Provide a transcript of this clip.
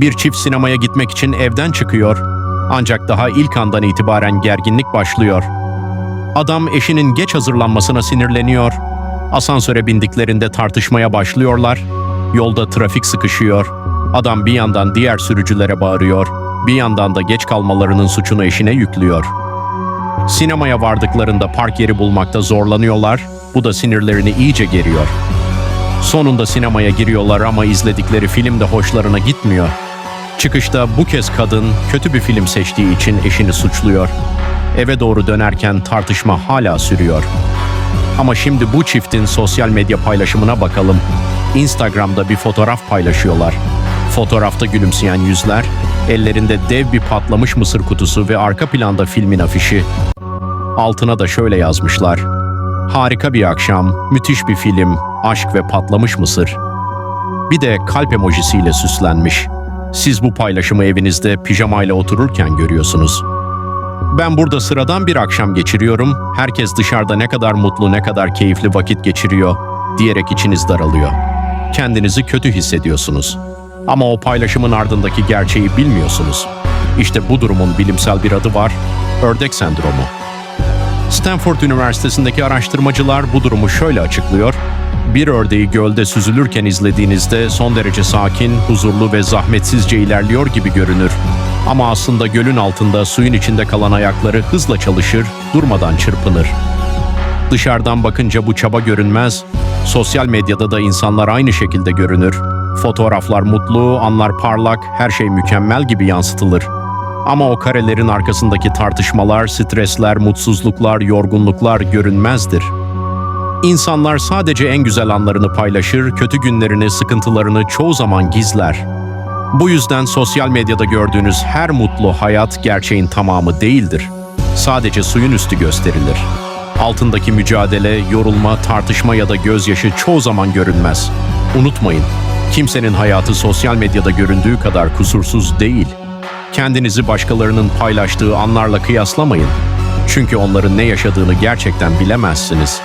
Bir çift sinemaya gitmek için evden çıkıyor. Ancak daha ilk andan itibaren gerginlik başlıyor. Adam eşinin geç hazırlanmasına sinirleniyor. Asansöre bindiklerinde tartışmaya başlıyorlar. Yolda trafik sıkışıyor. Adam bir yandan diğer sürücülere bağırıyor. Bir yandan da geç kalmalarının suçunu eşine yüklüyor. Sinemaya vardıklarında park yeri bulmakta zorlanıyorlar. Bu da sinirlerini iyice geriyor. Sonunda sinemaya giriyorlar ama izledikleri film de hoşlarına gitmiyor. Çıkışta bu kez kadın kötü bir film seçtiği için eşini suçluyor. Eve doğru dönerken tartışma hala sürüyor. Ama şimdi bu çiftin sosyal medya paylaşımına bakalım. Instagram'da bir fotoğraf paylaşıyorlar. Fotoğrafta gülümseyen yüzler, ellerinde dev bir patlamış mısır kutusu ve arka planda filmin afişi. Altına da şöyle yazmışlar. Harika bir akşam, müthiş bir film, aşk ve patlamış mısır. Bir de kalp emojisiyle süslenmiş. Siz bu paylaşımı evinizde pijamayla otururken görüyorsunuz. Ben burada sıradan bir akşam geçiriyorum. Herkes dışarıda ne kadar mutlu, ne kadar keyifli vakit geçiriyor diyerek içiniz daralıyor. Kendinizi kötü hissediyorsunuz. Ama o paylaşımın ardındaki gerçeği bilmiyorsunuz. İşte bu durumun bilimsel bir adı var. Ördek sendromu. Stanford Üniversitesi'ndeki araştırmacılar bu durumu şöyle açıklıyor. Bir ördeği gölde süzülürken izlediğinizde son derece sakin, huzurlu ve zahmetsizce ilerliyor gibi görünür. Ama aslında gölün altında suyun içinde kalan ayakları hızla çalışır, durmadan çırpınır. Dışarıdan bakınca bu çaba görünmez, sosyal medyada da insanlar aynı şekilde görünür. Fotoğraflar mutlu, anlar parlak, her şey mükemmel gibi yansıtılır. Ama o karelerin arkasındaki tartışmalar, stresler, mutsuzluklar, yorgunluklar görünmezdir. İnsanlar sadece en güzel anlarını paylaşır, kötü günlerini, sıkıntılarını çoğu zaman gizler. Bu yüzden sosyal medyada gördüğünüz her mutlu hayat gerçeğin tamamı değildir. Sadece suyun üstü gösterilir. Altındaki mücadele, yorulma, tartışma ya da gözyaşı çoğu zaman görünmez. Unutmayın, kimsenin hayatı sosyal medyada göründüğü kadar kusursuz değil. Kendinizi başkalarının paylaştığı anlarla kıyaslamayın. Çünkü onların ne yaşadığını gerçekten bilemezsiniz.